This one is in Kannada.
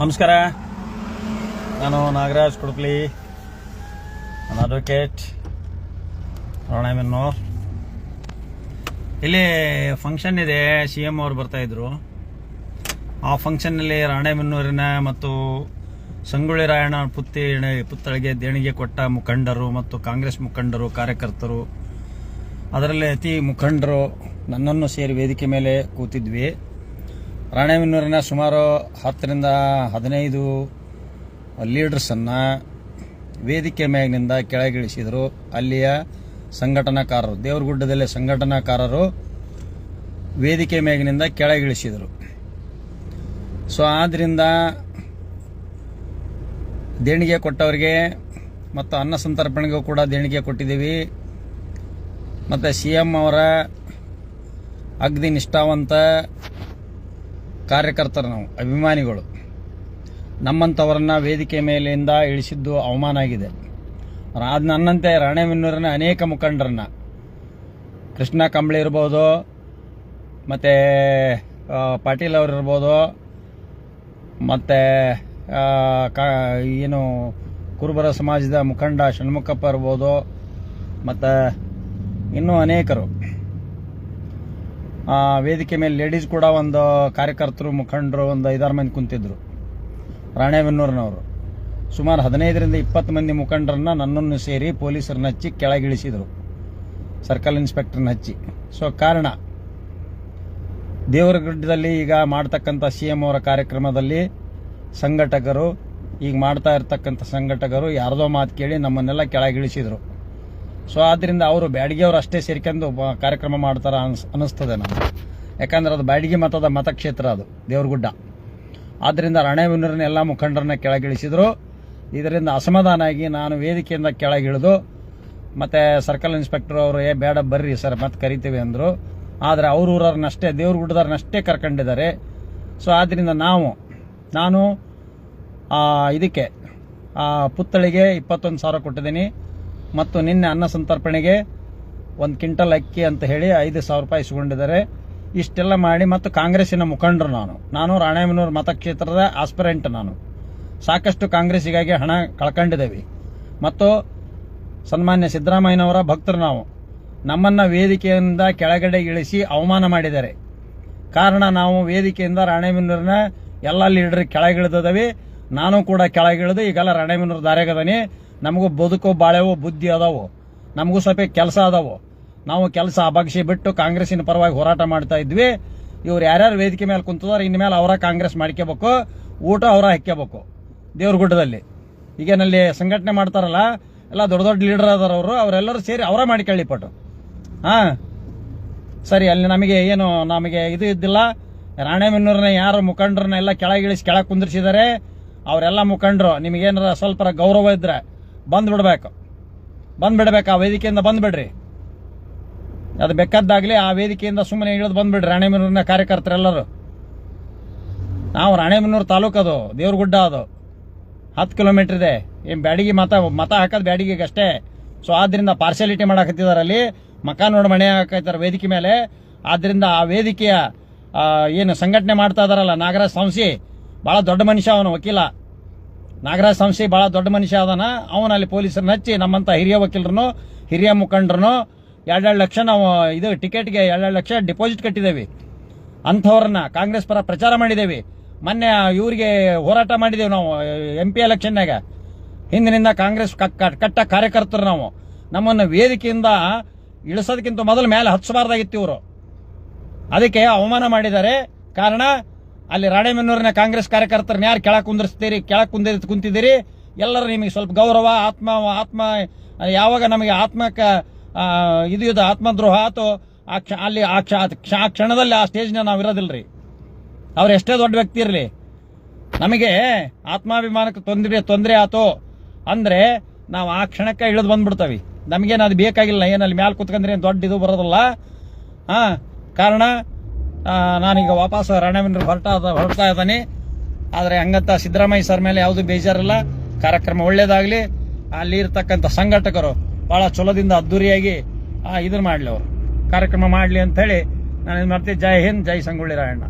ನಮಸ್ಕಾರ. ನಾನು ನಾಗರಾಜ್ ಕುಡುಪ್ಲಿ ನನ್ನ ಅಡ್ವೊಕೇಟ್ ರೋಣಾಮೆನ್ನೂರ್ ಇಲ್ಲಿ ಫಂಕ್ಷನ್ ಇದೆ ಸಿ ಎಂ ಅವ್ರು ಬರ್ತಾಯಿದ್ರು ಆ ಫಂಕ್ಷನ್ನಲ್ಲಿ ರಾಣೆಬೆನ್ನೂರಿನ ಮತ್ತು ಸಂಗೊಳ್ಳಿ ರಾಯಣ್ಣ ಪುತ್ತಿ ಪುತ್ತಳಿಗೆ ದೇಣಿಗೆ ಕೊಟ್ಟ ಮುಖಂಡರು ಮತ್ತು ಕಾಂಗ್ರೆಸ್ ಮುಖಂಡರು, ಕಾರ್ಯಕರ್ತರು. ಅದರಲ್ಲಿ ಅತಿ ಮುಖಂಡರು ನನ್ನನ್ನು ಸೇರಿ ವೇದಿಕೆ ಮೇಲೆ ಕೂತಿದ್ವಿ. ರಾಣೆಬೆನ್ನೂರಿನ ಸುಮಾರು ಹತ್ತರಿಂದ ಹದಿನೈದು ಲೀಡರ್ಸನ್ನು ವೇದಿಕೆ ಮ್ಯಾಗಿನಿಂದ ಕೆಳಗಿಳಿಸಿದರು. ಅಲ್ಲಿಯ ಸಂಘಟನಾಕಾರರು, ದೇವರಗುಡ್ಡದಲ್ಲಿ ಸಂಘಟನಾಕಾರರು ವೇದಿಕೆ ಮ್ಯಾಗಿನಿಂದ ಕೆಳಗಿಳಿಸಿದರು. ಸೊ ಆದ್ದರಿಂದ ದೇಣಿಗೆ ಕೊಟ್ಟವರಿಗೆ ಮತ್ತು ಅನ್ನ ಸಂತರ್ಪಣೆಗೂ ಕೂಡ ದೇಣಿಗೆ ಕೊಟ್ಟಿದ್ದೀವಿ. ಮತ್ತು ಸಿ ಎಂ ಅವರ ಅಗ್ದಿ ನಿಷ್ಠಾವಂತ ಕಾರ್ಯಕರ್ತರು ನಾವು, ಅಭಿಮಾನಿಗಳು. ನಮ್ಮಂಥವರನ್ನು ವೇದಿಕೆ ಮೇಲಿಂದ ಇಳಿಸಿದ್ದು ಅವಮಾನ ಆಗಿದೆ. ಅದು ನನ್ನಂತೆ ರಾಣೆಬೆನ್ನೂರಿನ ಅನೇಕ ಮುಖಂಡರನ್ನು. ಕೃಷ್ಣ ಕಂಬಳಿ ಇರ್ಬೋದು, ಮತ್ತು ಪಾಟೀಲ್ ಅವರು ಇರ್ಬೋದು, ಮತ್ತು ಕಾ, ಏನು, ಕುರುಬರ ಸಮಾಜದ ಮುಖಂಡ ಷಣ್ಮುಖಪ್ಪ ಇರ್ಬೋದು, ಮತ್ತು ಇನ್ನೂ ಅನೇಕರು. ವೇದಿಕೆ ಮೇಲೆ ಲೇಡೀಸ್ ಕೂಡ ಒಂದು ಕಾರ್ಯಕರ್ತರು, ಮುಖಂಡರು, ಒಂದು ಐದಾರು ಮಂದಿ ಕುಂತಿದ್ರು. ರಾಣೆಬೆನ್ನೂರಿನವರು. ಸುಮಾರು ಹದಿನೈದರಿಂದ ಇಪ್ಪತ್ತು ಮಂದಿ ಮುಖಂಡರನ್ನ ನನ್ನನ್ನು ಸೇರಿ ಪೊಲೀಸರನ್ನ ಹಚ್ಚಿ ಕೆಳಗಿಳಿಸಿದರು. ಸರ್ಕಲ್ ಇನ್ಸ್ಪೆಕ್ಟರ್ನ ಹಚ್ಚಿ. ಸೊ ಕಾರಣ, ದೇವರಗುಡ್ಡದಲ್ಲಿ ಈಗ ಮಾಡ್ತಕ್ಕಂಥ ಸಿ ಎಂ ಅವರ ಕಾರ್ಯಕ್ರಮದಲ್ಲಿ ಸಂಘಟಕರು, ಈಗ ಮಾಡ್ತಾ ಇರ್ತಕ್ಕಂಥ ಸಂಘಟಕರು ಯಾರದೋ ಮಾತು ಕೇಳಿ ನಮ್ಮನ್ನೆಲ್ಲ ಕೆಳಗಿಳಿಸಿದರು. ಸೊ ಆದ್ದರಿಂದ ಅವರು ಬ್ಯಾಡಗಿಯವರು ಅಷ್ಟೇ ಸೇರ್ಕೊಂಡು ಕಾರ್ಯಕ್ರಮ ಮಾಡ್ತಾರ ಅನ್ಸ್ ನಾನು ಯಾಕಂದ್ರೆ ಅದು ಬ್ಯಾಡಿಗೆ ಮತದ ಮತಕ್ಷೇತ್ರ ಅದು, ದೇವ್ರಗುಡ್ಡ. ಆದ್ದರಿಂದ ರಾಣೆಬೆನ್ನೂರಿನ ಎಲ್ಲ ಮುಖಂಡರನ್ನ ಕೆಳಗಿಳಿಸಿದ್ರು. ಇದರಿಂದ ಅಸಮಾಧಾನ ಆಗಿ ನಾನು ವೇದಿಕೆಯಿಂದ ಕೆಳಗಿಳಿದು, ಮತ್ತೆ ಸರ್ಕಲ್ ಇನ್ಸ್ಪೆಕ್ಟರ್ ಅವರು, ಏ, ಬೇಡ, ಬರ್ರಿ ಸರ್, ಮತ್ತೆ ಕರಿತೀವಿ ಅಂದರು. ಆದರೆ ಅವ್ರ ಊರವ್ರನ್ನಷ್ಟೇ, ದೇವ್ರಗುಡ್ಡದವ್ರನ್ನಷ್ಟೇ ಕರ್ಕೊಂಡಿದ್ದಾರೆ. ಸೊ ಆದ್ದರಿಂದ ನಾವು, ನಾನು ಇದಕ್ಕೆ ಪುತ್ಥಳಿಗೆ ಇಪ್ಪತ್ತೊಂದು ಸಾವಿರ ಕೊಟ್ಟಿದ್ದೀನಿ. ಮತ್ತು ನಿನ್ನೆ ಅನ್ನ ಸಂತರ್ಪಣೆಗೆ ಒಂದು ಕ್ವಿಂಟಲ್ ಅಕ್ಕಿ ಅಂತ ಹೇಳಿ ಐದು ಸಾವಿರ ರೂಪಾಯಿ ಇಸ್ಕೊಂಡಿದ್ದಾರೆ. ಇಷ್ಟೆಲ್ಲ ಮಾಡಿ ಮತ್ತು ಕಾಂಗ್ರೆಸ್ಸಿನ ಮುಖಂಡರು ನಾನು. ನಾನು ರಾಣೆಬೆನ್ನೂರು ಮತಕ್ಷೇತ್ರದ ಆಸ್ಪಿರೆಂಟ್ ನಾನು. ಸಾಕಷ್ಟು ಕಾಂಗ್ರೆಸ್ಸಿಗಾಗಿ ಹಣ ಕಳ್ಕೊಂಡಿದ್ದೇವೆ. ಮತ್ತು ಸನ್ಮಾನ್ಯ ಸಿದ್ದರಾಮಯ್ಯನವರ ಭಕ್ತರು ನಾವು. ನಮ್ಮನ್ನು ವೇದಿಕೆಯಿಂದ ಕೆಳಗಡೆ ಇಳಿಸಿ ಅವಮಾನ ಮಾಡಿದ್ದಾರೆ. ಕಾರಣ ನಾವು ವೇದಿಕೆಯಿಂದ ರಾಣೇಬೆನ್ನೂರಿನ ಎಲ್ಲ ಲೀಡರ್ ಕೆಳಗಿಳಿದದವಿ ನಾನು ಕೂಡ ಕೆಳಗಿಳಿದು ಈಗೆಲ್ಲ ರಾಣೆಬೆನ್ನೂರು ದಾರ್ಯಾಗದನಿ ನಮಗೂ ಬದುಕು ಬಾಳೆವು, ಬುದ್ಧಿ ಅದಾವು. ನಮಗೂ ಸ್ವಲ್ಪ ಕೆಲಸ ಅದಾವು. ನಾವು ಕೆಲಸ ಅಬಗ್ಸಿ ಬಿಟ್ಟು ಕಾಂಗ್ರೆಸ್ಸಿನ ಪರವಾಗಿ ಹೋರಾಟ ಮಾಡ್ತಾ ಇದ್ವಿ. ಇವ್ರು ಯಾರ್ಯಾರು ವೇದಿಕೆ ಮೇಲೆ ಕುಂತದಾರ ಇನ್ಮೇಲೆ ಅವರ ಕಾಂಗ್ರೆಸ್ ಮಾಡ್ಕೋಬೇಕು ಊಟ ಅವರ ಹಾಕ್ಕೋಬೇಕು ದೇವ್ರಗುಡ್ಡದಲ್ಲಿ ಈಗೇನಲ್ಲಿ ಸಂಘಟನೆ ಮಾಡ್ತಾರಲ್ಲ, ಎಲ್ಲ ದೊಡ್ಡ ದೊಡ್ಡ ಲೀಡರ್ ಅದಾರ ಅವರು, ಅವರೆಲ್ಲರೂ ಸೇರಿ ಅವರ ಮಾಡಿಕೊಳ್ಳಿ ಪಟ್ಟು. ಹಾ? ಸರಿ, ಅಲ್ಲಿ ನಮಗೆ ಏನು, ನಮಗೆ ಇದು ಇದ್ದಿಲ್ಲ. ರಾಣೆಬೆನ್ನೂರಿನ ಯಾರು ಮುಖಂಡರನ್ನ ಎಲ್ಲ ಕೆಳಗಿಳಿಸಿ, ಕೆಳಗೆ ಕುಂದಿರ್ಸಿದ್ದಾರೆ ಅವರೆಲ್ಲ ಮುಖಂಡರು, ನಿಮಗೇನಾರ ಸ್ವಲ್ಪ ಗೌರವ ಇದ್ರೆ ಬಂದ್ ಬಿಡ್ಬೇಕು ಬಂದ್ ಬಿಡ್ಬೇಕು ಆ ವೇದಿಕೆಯಿಂದ ಬಂದ್ ಬಿಡ್ರಿ ಅದು ಬೇಕಾದ್ದಾಗ್ಲಿ ಆ ವೇದಿಕೆಯಿಂದ ಸುಮ್ಮನೆ ಇಳಿದು ಬಂದುಬಿಡ್ರಿ ರಾಣೆಬೆನ್ನೂರಿನ ಕಾರ್ಯಕರ್ತರೆಲ್ಲರೂ. ನಾವು ರಾಣೆಬೆನ್ನೂರು ತಾಲೂಕು ಅದು, ದೇವ್ರಗುಡ್ಡ ಅದು. ಹತ್ತು ಕಿಲೋಮೀಟರ್ ಇದೆ. ಏನು ಬ್ಯಾಡಿಗೆ ಮತ ಮತ ಹಾಕೋದು ಬ್ಯಾಡಿಗೆಗೆ ಅಷ್ಟೇ ಸೊ ಆದ್ದರಿಂದ ಪಾರ್ಶಾಲಿಟಿ ಮಾಡಾಕತ್ತಿದ್ದಾರೆ ಅಲ್ಲಿ. ಮಕ ನೋಡಿ ಮನೆ ಹಾಕೈತಾರೆ ವೇದಿಕೆ ಮೇಲೆ. ಆದ್ದರಿಂದ ಆ ವೇದಿಕೆಯ ಏನು ಸಂಘಟನೆ ಮಾಡ್ತಾ ಇದಾರಲ್ಲ ನಾಗರಾಜ್ ಸಂಸಿ, ಬಹಳ ದೊಡ್ಡ ಮನುಷ್ಯ ಅವನು, ವಕೀಲ. ನಾಗರಾಜ್ ಸಂಶಿ ಬಹಳ ದೊಡ್ಡ ಮನುಷ್ಯ ಅದನ ಅವನ ಅಲ್ಲಿ ಪೊಲೀಸರನ್ನ ಹಚ್ಚಿ ನಮ್ಮಂತ ಹಿರಿಯ ವಕೀಲರನ್ನು, ಹಿರಿಯ ಮುಖಂಡರನ್ನು ಎರಡೆರಡು ಲಕ್ಷ ನಾವು ಇದು ಟಿಕೆಟ್ಗೆ ಎರಡೆರಡು ಲಕ್ಷ ಡಿಪಾಸಿಟ್ ಕಟ್ಟಿದ್ದೇವೆ. ಅಂಥವ್ರನ್ನ ಕಾಂಗ್ರೆಸ್ ಪರ ಪ್ರಚಾರ ಮಾಡಿದ್ದೇವೆ. ಮೊನ್ನೆ ಇವರಿಗೆ ಹೋರಾಟ ಮಾಡಿದ್ದೇವೆ ನಾವು ಎಂ ಪಿ ಎಲೆಕ್ಷನ್ನಾಗ ಹಿಂದಿನಿಂದ ಕಾಂಗ್ರೆಸ್ ಕಟ್ಟ ಕಾರ್ಯಕರ್ತರು ನಾವು. ನಮ್ಮನ್ನು ವೇದಿಕೆಯಿಂದ ಇಳಿಸೋದಕ್ಕಿಂತ ಮೊದಲು ಮೇಲೆ ಹಚ್ಚಬಾರ್ದಾಗಿತ್ತು ಇವರು. ಅದಕ್ಕೆ ಅವಮಾನ ಮಾಡಿದ್ದಾರೆ. ಕಾರಣ ಅಲ್ಲಿ ರಾಣೆಬೆನ್ನೂರಿನ ಕಾಂಗ್ರೆಸ್ ಕಾರ್ಯಕರ್ತರನ್ನ ಯಾರು ಕೆಳ ಕುಂದಿರ್ಸ್ತೀರಿ ಕೆಳ ಕುಂದ ಕುಂತಿದ್ದೀರಿ, ಎಲ್ಲರೂ ನಿಮಗೆ ಸ್ವಲ್ಪ ಗೌರವ, ಆತ್ಮ ಆತ್ಮ ಯಾವಾಗ ನಮಗೆ ಆತ್ಮಕ್ಕೆ ಇದು ಇದು, ಆತ್ಮದ್ರೋಹ ಆತು, ಆ ಕ್ಷ, ಅಲ್ಲಿ ಆ ಕ್ಷ, ಆ ಕ್ಷ- ಆ ಕ್ಷಣದಲ್ಲಿ ಆ ಸ್ಟೇಜ್ನ ನಾವು ಇರೋದಿಲ್ಲರಿ ಅವ್ರು ಎಷ್ಟೇ ದೊಡ್ಡ ವ್ಯಕ್ತಿ ಇರಲಿ, ನಮಗೆ ಆತ್ಮಾಭಿಮಾನಕ್ಕೆ ತೊಂದರೆ ತೊಂದರೆ ಆತು, ಅಂದರೆ ನಾವು ಆ ಕ್ಷಣಕ್ಕೆ ಇಳಿದು ಬಂದ್ಬಿಡ್ತವೆ. ನಮಗೇನು ಅದು ಬೇಕಾಗಿಲ್ಲ ಏನಲ್ಲಿ ಮ್ಯಾಲೆ ಕುತ್ಕೊಂಡ್ರೆ ಏನು ದೊಡ್ಡ ಇದು ಬರೋದಲ್ಲ. ಹಾಂ ಕಾರಣ ನಾನೀಗ ವಾಪಸ್ ರಾಣೆಬೆನ್ನೂರು ಹೊರಟ ಹೊರಡ್ತಾ ಇದ್ದಾನೆ. ಆದರೆ ಹಂಗಂತ ಸಿದ್ದರಾಮಯ್ಯ ಸರ್ ಮೇಲೆ ಯಾವುದು ಬೇಜಾರಿಲ್ಲ. ಕಾರ್ಯಕ್ರಮ ಒಳ್ಳೇದಾಗಲಿ. ಅಲ್ಲಿ ಇರ್ತಕ್ಕಂಥ ಸಂಘಟಕರು ಬಹಳ ಚಲೋದಿಂದ ಅದ್ದೂರಿಯಾಗಿ ಇದನ್ನ ಮಾಡಲಿ ಅವರು. ಕಾರ್ಯಕ್ರಮ ಮಾಡಲಿ ಅಂತ ಹೇಳಿ ನಾನು ಇದು ಮಾಡ್ತೀನಿ. ಜೈ ಹಿಂದ್, ಜೈ ಸಂಗೊಳ್ಳಿ ರಾಯಣ್ಣ.